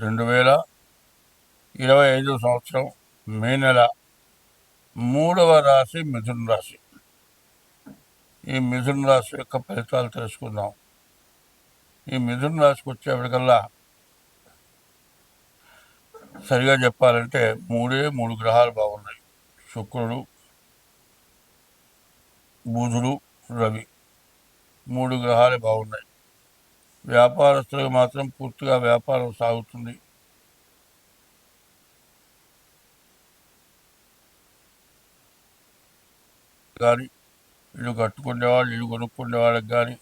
రెండు వేల ఇరవై ఐదు సంవత్సరం మే నెల మూడవ రాశి మిథున రాశి. ఈ మిథున రాశి యొక్క ఫలితాలు తెలుసుకుందాం. ఈ మిథున రాశికి వచ్చేప్పటికల్లా సరిగా చెప్పాలంటే మూడే మూడు గ్రహాలు బాగున్నాయి. శుక్రుడు బుధుడు రవి. మూడు గ్రహాలు బాగున్నాయి. వ్యాపారస్తులకు మాత్రం పూర్తిగా వ్యాపారం సాగుతుంది. కానీ ఇల్లు కట్టుకునేవాళ్ళు ఇల్లు కొనుక్కునే వాళ్ళకి కానీ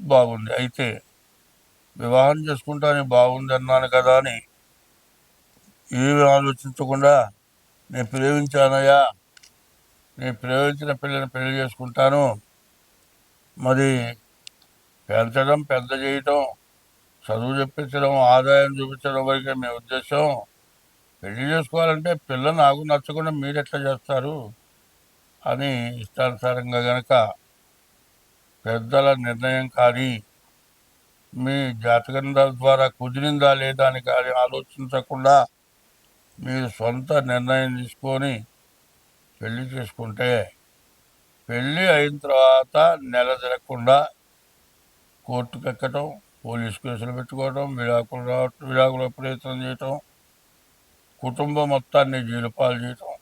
బాగుంది. అయితే వివాహం చేసుకుంటానే బాగుంది అన్నాను కదా అని ఏమి ఆలోచించకుండా నేను ప్రేమించానయ్యా నేను ప్రేమించిన పిల్లని పెళ్ళి చేసుకుంటాను. మరి పెంచడం పెద్ద చేయటం చదువు చెప్పించడం ఆదాయం చూపించడం వరకే మీ ఉద్దేశం. పెళ్ళి చేసుకోవాలంటే పిల్ల నాకు నచ్చకుండా మీరు ఎట్లా చేస్తారు? అని ఇష్టానుసారంగా గనక పెద్దల నిర్ణయం కానీ మీ జాతకం ద్వారా కుదిరిందా లేదా అని కానీ ఆలోచించకుండా మీరు సొంత నిర్ణయం తీసుకొని పెళ్ళి చేసుకుంటే పెళ్ళి అయిన తర్వాత నెల తిరగకుండా కోర్టుకు ఎక్కటం పోలీస్ కేసులు పెట్టుకోవడం విడాకులు రావటం విడాకుల ప్రయత్నం చేయటం కుటుంబం మొత్తాన్ని జీలుపాలు చేయటం.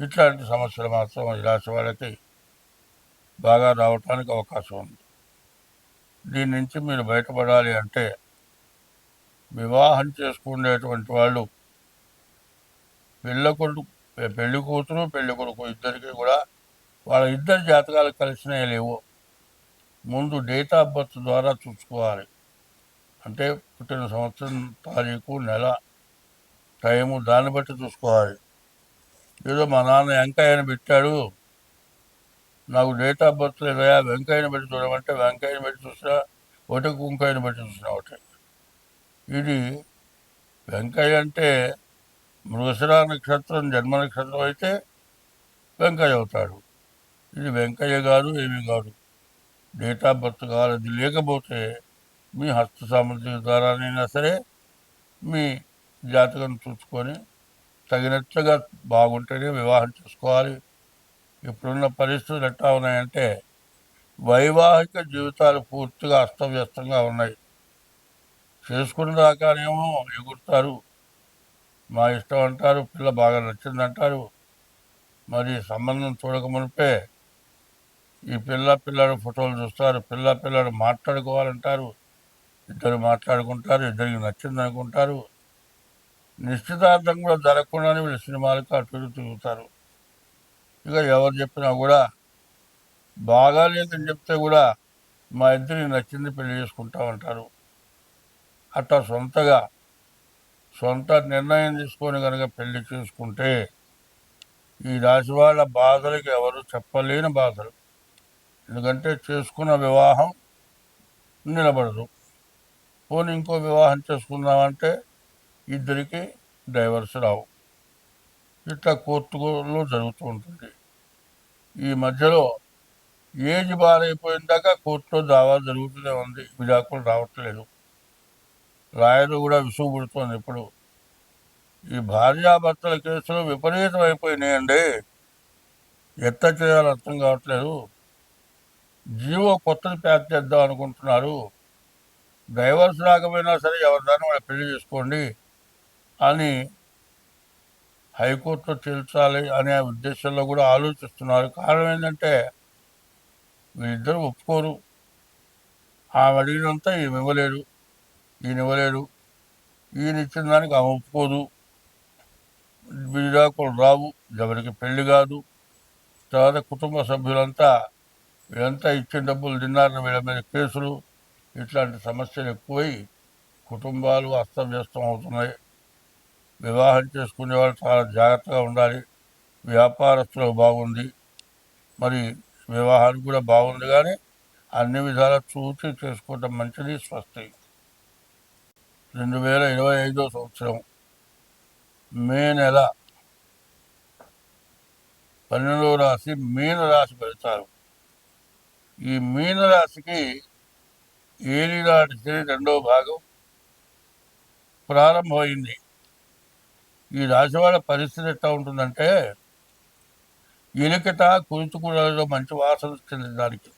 ఇట్లాంటి సమస్యలు మాత్రం ఈ రాశి వాళ్ళకి బాగా రావటానికి అవకాశం ఉంది. దీని నుంచి మీరు బయటపడాలి అంటే వివాహం చేసుకునేటువంటి వాళ్ళు పెళ్ళ కొడుకు పెళ్ళి కూతురు పెళ్ళి కొడుకు ఇద్దరికి కూడా వాళ్ళ ఇద్దరి జాతకాలు కలిసినవి లేవు. ముందు డేట్ ఆఫ్ బర్త్ ద్వారా చూసుకోవాలి. అంటే పుట్టిన సంవత్సరం తారీఖు నెల టైము దాన్ని బట్టి చూసుకోవాలి. ఏదో మా నాన్న వెంకయ్యని పెట్టాడు. నాకు డేట్ ఆఫ్ బర్త్ లేదా వెంకయ్యని పెట్టి చూడమంటే వెంకయ్యని పెట్టి చూసినా ఒకటి కుంకాయని పెట్టి చూసినా ఒకటి. ఇది వెంకయ్య అంటే మృగశిరా నక్షత్రం జన్మ నక్షత్రం అయితే వెంకయ్య అవుతాడు. ఇది వెంకయ్య గారు ఏమీ కాదు. డేట్ ఆఫ్ బర్త్ కావాలి అది లేకపోతే మీ హస్త సామర్థ్యం ద్వారానైనా సరే మీ జాతకం చూసుకొని తగినట్లుగా బాగుంటేనే వివాహం చేసుకోవాలి. ఇప్పుడున్న పరిస్థితులు ఎట్లా ఉన్నాయంటే వైవాహిక జీవితాలు పూర్తిగా అస్తవ్యస్తంగా ఉన్నాయి. చేసుకున్న దాకానేమో ఎగురుతారు. మా ఇష్టం అంటారు పిల్ల బాగా నచ్చిందంటారు. మరి సంబంధం చూడకమునిపే ఈ పిల్ల పిల్లడు ఫోటోలు చూస్తారు. పిల్ల పిల్లడు మాట్లాడుకోవాలంటారు. ఇద్దరు మాట్లాడుకుంటారు. ఇద్దరికి నచ్చింది అనుకుంటారు. నిశ్చితార్థం కూడా జరగకుండానే వీళ్ళు సినిమాలకు అటు తిరుగుతారు. ఇక ఎవరు చెప్పినా కూడా బాగాలేదని చెప్తే కూడా మా ఇద్దరికి నచ్చింది పెళ్ళి చేసుకుంటామంటారు అట్లా సొంతగా సొంత నిర్ణయం తీసుకొని కనుక పెళ్ళి చేసుకుంటే ఈ రాశి వాళ్ళ బాధలకు ఎవరు చెప్పలేని బాధలు. ఎందుకంటే చేసుకున్న వివాహం నిలబడదు. పోనీ ఇంకో వివాహం చేసుకుందామంటే ఇద్దరికి డైవర్స్ రావు. ఇట్లా కోర్టులో జరుగుతూ ఉంటుంది. ఈ మధ్యలో ఏజ్ బారైపోయిన దాకా కోర్టులో దావా జరుగుతూనే ఉంది. విడాకులు రావట్లేదు. రాయలు కూడా విసుగు పుడుతోంది ఇప్పుడు. ఈ భార్యాభర్తల కేసులు విపరీతం అయిపోయినాయండి ఎత్త చేయాలో అర్థం కావట్లేదు. జీవో కొత్తది ప్యాక్ చేద్దాం అనుకుంటున్నారు. డైవర్స్ రాకపోయినా సరే ఎవరిదాన్ని వాళ్ళు పెళ్ళి చేసుకోండి అని హైకోర్టులో తేల్చాలి అనే ఉద్దేశంలో కూడా ఆలోచిస్తున్నారు. కారణం ఏంటంటే వీళ్ళిద్దరూ ఒప్పుకోరు. ఆమె అడిగినంత ఈమె ఇవ్వలేడు ఈయన ఇవ్వలేడు ఈయన ఇచ్చిన దానికి ఆమె ఒప్పుకోదు. విడాకులు రావు ఎవరికి పెళ్ళి కాదు. తర్వాత కుటుంబ సభ్యులంతా వీళ్ళంతా ఇచ్చిన డబ్బులు తిన్నారని వీళ్ళ మీద కేసులు ఇట్లాంటి సమస్యలు ఎక్కువై కుటుంబాలు అస్తవ్యస్తం అవుతున్నాయి. వివాహం చేసుకునే వాళ్ళు చాలా జాగ్రత్తగా ఉండాలి. వ్యాపారస్తులకు బాగుంది. మరి వివాహానికి కూడా బాగుంది కానీ అన్ని విధాల చూసి చేసుకోవటం మంచిది స్వస్తి. రెండు వేల ఇరవై ఐదో సంవత్సరం మే నెల పన్నెండవ రాశి మీన రాశి ఫలితాలు. ఈ మీనరాశికి ఏలినాటి శని రెండవ భాగం ప్రారంభమైంది. ఈ రాశి వాళ్ళ పరిస్థితి ఎట్లా ఉంటుందంటే ఎలుకట కురుచుకులలో మంచి వాసన వచ్చింది దానికి.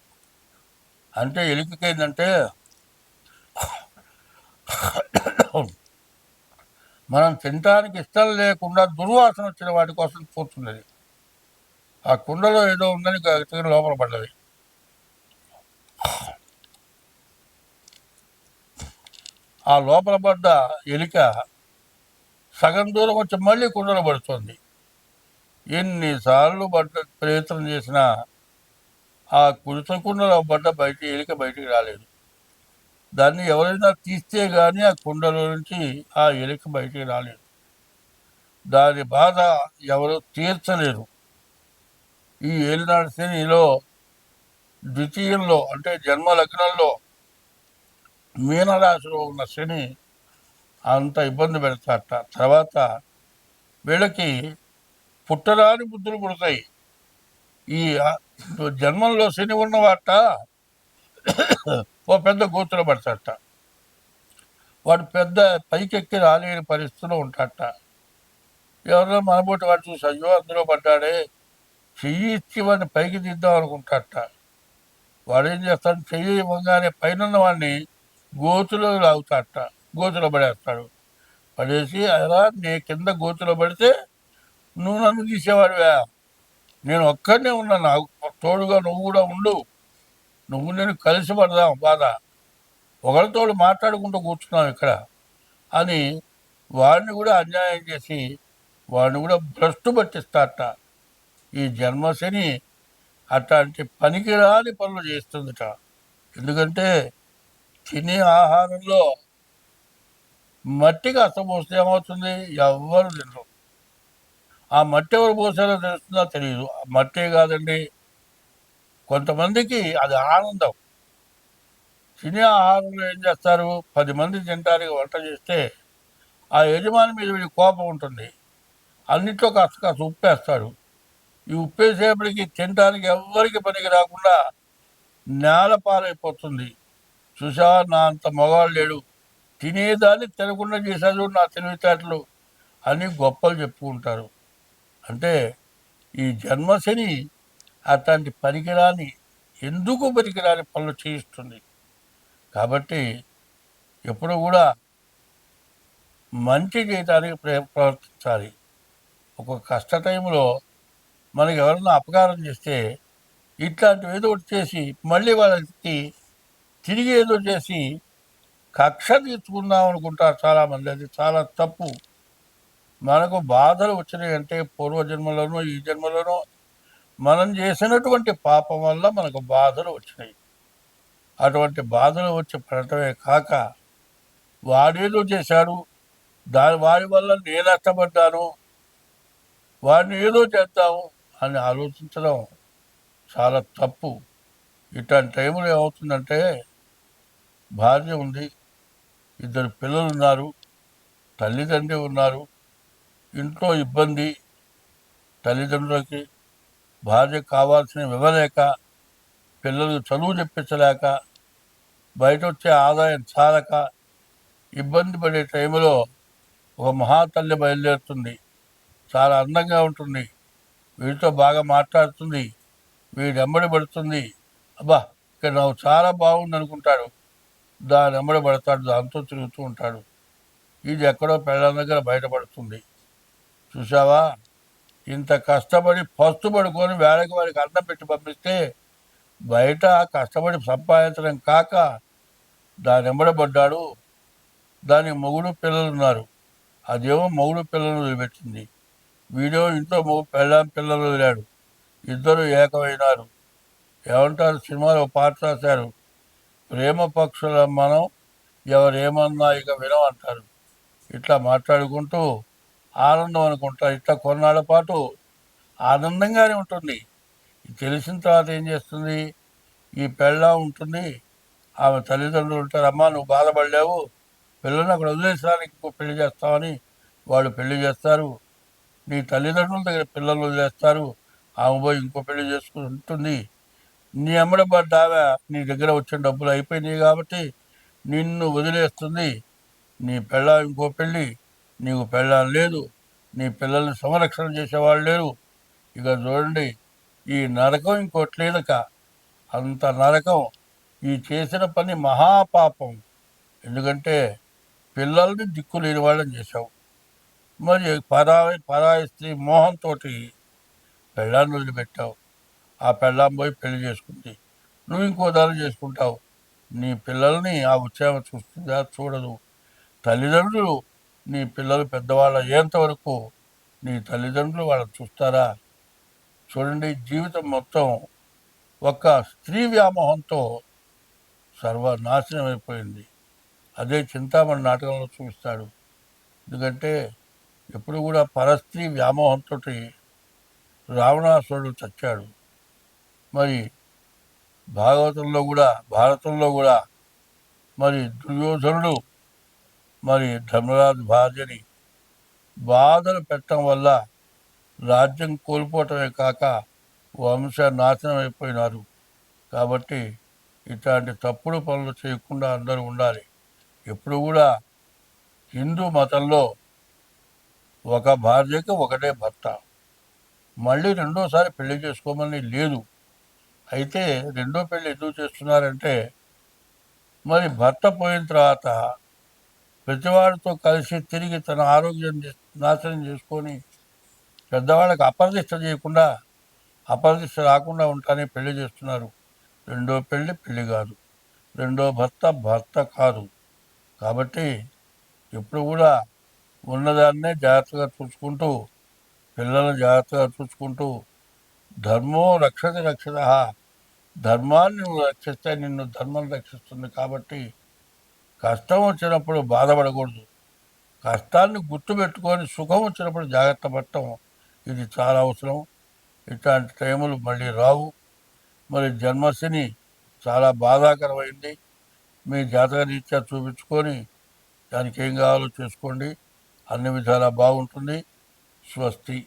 అంటే ఎలికకి ఏంటంటే మనం తినడానికి ఇష్టం లేకుండా దుర్వాసన వచ్చిన వాటి కోసం కూర్చున్నది ఆ కుండలో ఏదో ఉందని లోపల పడ్డది. ఆ లోపల పడ్డ ఎలిక సగం దూరం వచ్చి మళ్ళీ కుండలో పడుతుంది. ఎన్నిసార్లు పడ్డ ప్రయత్నం చేసినా ఆ కుడిసకుండలో పడ్డ బయట ఎలిక బయటికి రాలేదు. దాన్ని ఎవరైనా తీస్తే కానీ ఆ కుండలో నుంచి ఆ ఎలిక బయటికి రాలేదు. దాని బాధ ఎవరు తీర్చలేరు. ఈ ఏలినాడు శనిలో ద్వితీయంలో అంటే జన్మ లగ్నంలో మీనరాశిలో ఉన్న శని అంత ఇబ్బంది పెడతాట తర్వాత వీళ్ళకి పుట్టరాని బుద్ధులు పుడతాయి. ఈ జన్మంలో శని ఉన్నవాట ఓ పెద్ద గోతులో పడతాట వాడు పెద్ద పైకెక్కి రాలేని పరిస్థితిలో ఉంటాట ఎవరో మనబోటి వాడు చూసి అయ్యో అందులో పడ్డాడే. చెయ్యి ఇచ్చి వాడిని పైకి దిద్దాం అనుకుంటాట వాడు ఏం చేస్తాడు? చెయ్యి ఇవ్వగానే పైన వాడిని గోతులో లాగుతాట గోతులో పడేస్తాడు. పడేసి అలా నీ కింద గోతులో పడితే నువ్వు నన్ను తీసేవాడివా. నేను ఒక్కడనే ఉన్నా నాకు తోడుగా నువ్వు కూడా ఉండు. నువ్వు నేను కలిసి పడదాం బాధ. ఒకరితో మాట్లాడుకుంటూ కూర్చున్నాం ఇక్కడ. అని వాడిని కూడా అన్యాయం చేసి వాడిని కూడా భ్రష్టు పట్టిస్తాట ఈ జన్మశని అట్లాంటి పనికిరాని పనులు చేస్తుందిట. ఎందుకంటే తినే ఆహారంలో మట్టికి పోస్తే ఏమవుతుంది? ఎవ్వరు తినరు. ఆ మట్టి ఎవరు పోసారో తెలుస్తుందో తెలియదు. ఆ మట్టే కాదండి. కొంతమందికి అది ఆనందం. తినే ఆహారంలో ఏం చేస్తారు? పది మంది తినడానికి వంట చేస్తే ఆ యజమాని మీద వీడి కోపం ఉంటుంది. అన్నిట్లో కాస్త కాస్త ఉప్పేస్తాడు. ఈ ఉప్పేసేపటికి తినడానికి ఎవ్వరికి పనికి రాకుండా నేల పాలైపోతుంది. చూసా నా అంత మగవాళ్ళు లేడు. తినేదాన్ని తినకుండా చేశాడు నా తెలివితేటలు అని గొప్పలు చెప్పుకుంటారు అంటే ఈ జన్మశని అట్లాంటి పనికిరాని ఎందుకు పనికిరాని పనులు చేయిస్తుంది? కాబట్టి ఎప్పుడు కూడా మంచి చేయడానికి ప్రవర్తించాలి. ఒక కష్ట టైంలో మనకి ఎవరైనా అపకారం చేస్తే ఇట్లాంటివి ఏదో ఒకటి చేసి మళ్ళీ వాళ్ళకి తిరిగి ఏదో చేసి కక్ష తీర్చుకుందాం అనుకుంటారు చాలామంది. అది చాలా తప్పు. మనకు బాధలు వచ్చినాయంటే పూర్వజన్మలోనో ఈ జన్మలోనో మనం చేసినటువంటి పాపం వల్ల మనకు బాధలు వచ్చినాయి. అటువంటి బాధలు వచ్చి పడటమే కాక వాడేదో చేశాడు దాని వాడి వల్ల నేను నష్టపడ్డాను వాడిని ఏదో చేద్దాము అని ఆలోచించడం చాలా తప్పు. ఇట్లాంటి టైంలో ఏమవుతుందంటే భార్య ఉంది ఇద్దరు పిల్లలు ఉన్నారు తల్లిదండ్రి ఉన్నారు. ఇంట్లో ఇబ్బంది తల్లిదండ్రులకి భార్య కావాల్సినవి ఇవ్వలేక పిల్లలకు చదువు చెప్పించలేక బయట వచ్చే ఆదాయం చాలక ఇబ్బంది పడే టైంలో ఒక మహాతల్లి బయలుదేరుతుంది. చాలా అందంగా ఉంటుంది. వీరితో బాగా మాట్లాడుతుంది. వీడు పడుతుంది. అబ్బా ఇక్కడ నాకు చాలా బాగుంది అనుకుంటాడు దాని వెంబడబడతాడు దాంతో తిరుగుతూ ఉంటాడు. ఇది ఎక్కడో పిల్లల దగ్గర బయటపడుతుంది. చూసావా ఇంత కష్టపడి ఫస్ట్ పడుకొని వేళకి వాడికి అన్నం పెట్టి పంపిస్తే బయట కష్టపడి సంపాదించడం కాక దాని వెంబడబడ్డాడు దాని మొగుడు పిల్లలు ఉన్నారు అదేమో మొగుడు పిల్లలు వదిలిపెట్టింది. వీడియో ఇంట్లో మొగు పెళ్ళాం పిల్లలు వదిలాడు. ఇద్దరు ఏకమైనారు. ఏమంటారు? సినిమాలో ఒక పాట రాశారు. ప్రేమ పక్షుల మనం ఎవరేమన్నా ఇక వినమంటారు. ఇట్లా మాట్లాడుకుంటూ ఆనందం అనుకుంటారు ఇట్లా కొన్నాళ్ళ పాటు ఆనందంగానే ఉంటుంది. తెలిసిన తర్వాత ఏం చేస్తుంది? ఈ పెళ్ళ ఉంటుంది. ఆమె తల్లిదండ్రులు ఉంటారు. అమ్మ నువ్వు బాధపడలేవు. పిల్లల్ని అక్కడ వదిలేసడానికి ఇంకో పెళ్ళి చేస్తామని వాళ్ళు పెళ్ళి చేస్తారు. నీ తల్లిదండ్రుల దగ్గర పిల్లలు వదిలేస్తారు. ఆమె పోయి ఇంకో పెళ్ళి చేసుకుంటుంది. నీ అమ్మడబడ్డ నీ దగ్గర వచ్చిన డబ్బులు అయిపోయినాయి కాబట్టి నిన్ను వదిలేస్తుంది. నీ పెళ్ళ ఇంకో పెళ్ళి. నీకు పెళ్ళాం లేదు. నీ పిల్లల్ని సంరక్షణ చేసేవాళ్ళు లేరు. ఇక చూడండి ఈ నరకం ఇంకోటి లేదక అంత నరకం. ఈ చేసిన పని మహాపాపం. ఎందుకంటే పిల్లల్ని దిక్కు లేని వాళ్ళని చేశావు. మరి పరాయి పరాయి స్త్రీ మోహంతో పెళ్ళాన్ని వదిలిపెట్టావు. ఆ పెళ్ళాం పోయి పెళ్ళి చేసుకుంది. నువ్వు ఇంకో దారి చేసుకుంటావు. నీ పిల్లల్ని ఆ ఉత్సాహం చూస్తుందా? చూడదు. తల్లిదండ్రులు నీ పిల్లలు పెద్దవాళ్ళ అయ్యేంతవరకు నీ తల్లిదండ్రులు వాళ్ళని చూస్తారా? చూడండి జీవితం మొత్తం ఒక స్త్రీ వ్యామోహంతో సర్వనాశనం అయిపోయింది. అదే చింతామణి నాటకంలో చూపిస్తాడు. ఎందుకంటే ఎప్పుడు కూడా పరస్త్రీ వ్యామోహంతో రావణాసురుడు చచ్చాడు. మరి భాగవతంలో కూడా భారతంలో కూడా మరి దుర్యోధనుడు మరి ధర్మరాజు భార్యని బాధలు పెట్టడం వల్ల రాజ్యం కోల్పోవటమే కాక వంశ నాశనం అయిపోయినారు. కాబట్టి ఇట్లాంటి తప్పుడు పనులు చేయకుండా అందరూ ఉండాలి. ఎప్పుడు కూడా హిందూ మతంలో ఒక భార్యకి ఒకటే భర్త. మళ్ళీ రెండోసారి పెళ్ళి చేసుకోమని లేదు. అయితే రెండో పెళ్ళి ఎందుకు చేస్తున్నారంటే మరి భర్త పోయిన తర్వాత ప్రతివాడితో కలిసి తిరిగి తన ఆరోగ్యం చే- నాశనం చేసుకొని పెద్దవాళ్ళకి అపరదిష్ట చేయకుండా అపరదిష్ట రాకుండా ఉంటానే పెళ్ళి చేస్తున్నారు. రెండో పెళ్ళి పెళ్ళి కాదు. రెండో భర్త భర్త కాదు. కాబట్టి ఎప్పుడు కూడా ఉన్నదాన్నే జాగ్రత్తగా చూసుకుంటూ పిల్లలను జాగ్రత్తగా చూసుకుంటూ ధర్మో రక్షతి రక్షత ధర్మాన్ని నువ్వు రక్షిస్తే నిన్ను ధర్మం రక్షిస్తుంది కాబట్టి కష్టం వచ్చినప్పుడు బాధపడకూడదు. కష్టాన్ని గుర్తుపెట్టుకొని సుఖం వచ్చినప్పుడు జాగ్రత్త పడటం ఇది చాలా అవసరం. ఇట్లాంటి టైములు మళ్ళీ రావు. మరి జన్మశని చాలా బాధాకరమైంది. మీ జాతక రీత్యా చూపించుకొని దానికి ఏం కావాలో చేసుకోండి. అన్ని విధాలా బాగుంటుంది. స్వస్తి.